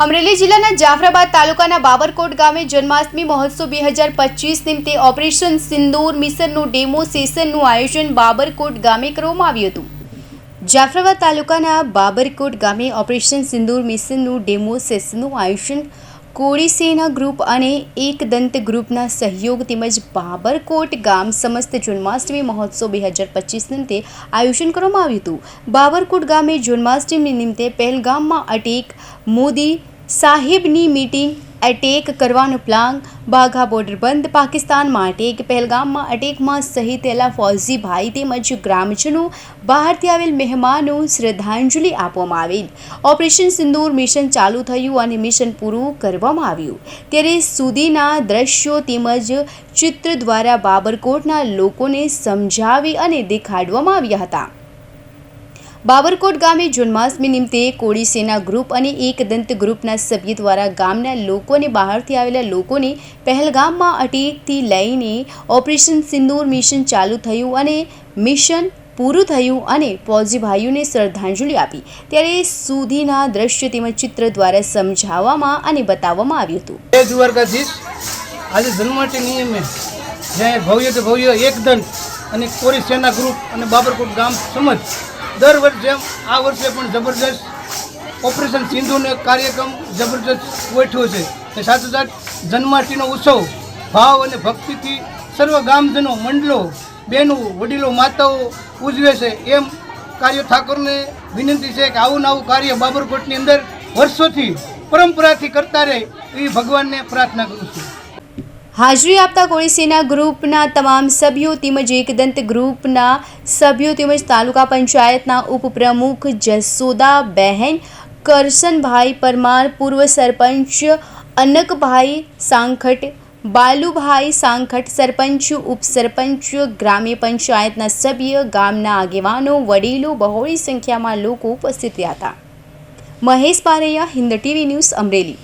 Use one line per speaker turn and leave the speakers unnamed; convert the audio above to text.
અમરેલી જિલ્લાના જાફરાબાદ તાલુકાના બાબરકોટ ગામે જન્માષ્ટમી મહોત્સવ બે હજાર પચીસ નિમિત્તે ઓપરેશન સિંદૂર મિશનનું ડેમો સેશનનું આયોજન બાબરકોટ ગામે કરવામાં આવ્યું હતું. જાફરાબાદ તાલુકાના બાબરકોટ ગામે ઓપરેશન સિંદૂર મિશનનું ડેમો સેશનનું આયોજન કોળીસેના ગ્રુપ અને એકદંત ગ્રુપના સહયોગ તેમજ બાબરકોટ ગામ સમસ્ત જન્માષ્ટમી મહોત્સવ બે હજાર પચીસ નિમિત્તે આયોજન કરવામાં આવ્યું હતું. બાબરકોટ ગામે જન્માષ્ટમી નિમિત્તે પહેલગામમાં અટેક મોદી સાહેબની મીટિંગ એટેક કરવાનો પ્લાન બાઘા બોર્ડર બંધ. પાકિસ્તાનમાં અટેક પહેલગામમાં અટેકમાં શહીદ થયેલા ફૌજીભાઈ તેમજ ગ્રામજનો બહારથી આવેલ મહેમાનો શ્રદ્ધાંજલિ આપવામાં આવેલ ઓપરેશન સિંદૂર મિશન ચાલુ થયું અને મિશન પૂરું કરવામાં આવ્યું. ત્યારે સુધીના દ્રશ્યો તેમજ ચિત્ર દ્વારા બાબરકોટના લોકોને સમજાવી અને દેખાડવામાં આવ્યા હતા. બાબરકોટ ગામે જન્માષ્ટમી નિમિત્તે કોળી સેના ગ્રુપ અને એકદંત ગ્રુપના સભ્ય દ્વારા ગામના લોકોને બહારથી આવેલા લોકોને પહેલગામમાં અટેકથી લઈને ઓપરેશન સિંદૂર મિશન ચાલુ થયું અને મિશન પૂરું થયું અને ફૌજી ભાઈઓને શ્રદ્ધાંજલિ આપી. ત્યારે સુધીના દ્રશ્ય તેમજ ચિત્ર દ્વારા સમજાવવામાં અને બતાવવામાં આવ્યું હતું.
આજે જન્માષ્ટમી નિયમે જ્યાં ભવ્ય ભવ્ય એકદંત અને કોરી સેના ગ્રુપ અને બાબરકોટ ગામ સમજ દર વર્ષ જેમ આ વર્ષે પણ જબરજસ્ત ઓપરેશન સિંધુનો કાર્યક્રમ જબરજસ્ત ગોઠવ્યો છે. અને સાથોસાથ જન્માષ્ટમીનો ઉત્સવ ભાવ અને ભક્તિથી સર્વ ગામજનો, મંડળો બહેનો વડીલો, માતાઓ ઉજવે છે. એમ કાર્ય ઠાકોરને વિનંતી છે કે આવું ને આવું કાર્ય બાબરકોટની અંદર વર્ષોથી પરંપરાથી કરતા રહે એવી ભગવાનને પ્રાર્થના કરું છું.
હાજરી આપતા કોળીસીના ગ્રુપના તમામ સભ્યો તેમજ એકદંત ગ્રુપના સભ્યો તેમજ તાલુકા પંચાયતના ઉપપ્રમુખ જસોદાબહેન કરશનભાઈ પરમાર, પૂર્વ સરપંચ અનકભાઈ સાંખટ, બાલુભાઈ સાંખટ સરપંચ, ઉપસરપંચ, ગ્રામ્ય પંચાયતના સભ્ય, ગામના આગેવાનો, વડીલો, બહોળી સંખ્યામાં લોકો ઉપસ્થિત રહ્યા હતા. Mahesh Paraiya, Hind TV news Amreli.